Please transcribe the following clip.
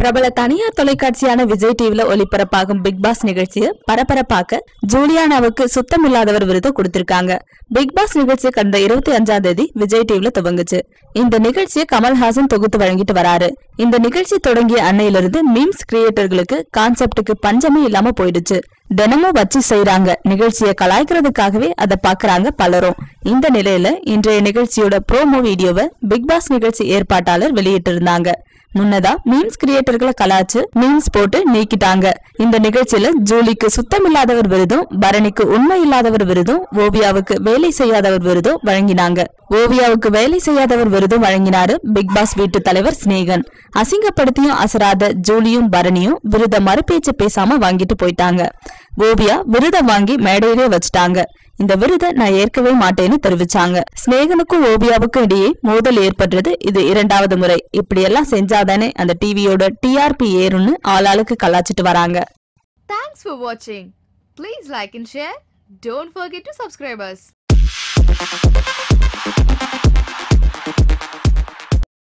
பிரபல தனியார் தொலைக்காட்சியான விஜய் டிவில ஒளிபரப்பாகும் பிக் பாஸ் நிகழ்ச்சியை பரபரப்பாக்க ஜூலியானாவுக்கு சுத்தமில்லாதவர் விருது கொடுத்திருக்காங்க. பிக் பாஸ் நிகழ்ச்சி கடந்த இருபத்தி அஞ்சாம் தேதி விஜய் டிவில துவங்குச்சு. இந்த நிகழ்ச்சியை கமல்ஹாசன் தொகுத்து வழங்கிட்டு வராரு. இந்த நிகழ்ச்சி தொடங்கிய அன்னையிலிருந்து மீம்ஸ் கிரியேட்டர்களுக்கு கான்செப்டுக்கு பஞ்சமே இல்லாம போயிடுச்சு. தினமும் வச்சு செய்யறாங்க நிகழ்ச்சியை கலாய்க்கிறதுக்காகவே அதை பாக்குறாங்க பலரும். இந்த நிலையில இன்றைய நிகழ்ச்சியோட ப்ரோமோ வீடியோவை பிக் பாஸ் நிகழ்ச்சி ஏற்பாட்டாளர் வெளியிட்டிருந்தாங்க. முன்னதா மீம்ஸ் கிரியேட்டர்களை கலாச்சு மீம்ஸ் போட்டு நீக்கிட்டாங்க. இந்த நிகழ்ச்சியில ஜூலிக்கு சுத்தமில்லாதவர் விருதும் பரணிக்கு உண்மை இல்லாதவர் விருதும் ஓவியாவுக்கு வேலை செய்யாதவர் விருதும் வழங்கினாங்க. ஓவியாவுக்கு வேலை செய்யாதவர் விருதும் வழங்கினாரு பிக் பாஸ் வீட்டு தலைவர் சினேகன் அசிங்கப்படுத்தியும் அசராத ஜூலியும் பரணியும் விருத மறுபேச்சு பேசாம வாங்கிட்டு போயிட்டாங்க. ஓவியா விருதை வாங்கி மேடையிலே வச்சுட்டாங்க. இந்த விருதை நான் ஏற்கவே மாட்டேன்னு தெரிவிச்சாங்க. ஸ்நேகனுக்கும் ஓவியாவுக்கும் இடையே மோதல் ஏற்படுறது இது இரண்டாவது முறை. இப்படி எல்லாம் செஞ்சாதானே அந்த டிவியோட டிஆர்பி ஏறும்னு ஆளாளுக்கு கலாச்சிட்டு வராங்க. தேங்க்ஸ் ஃபார் வாட்சிங் please like and share don't forget to subscribe.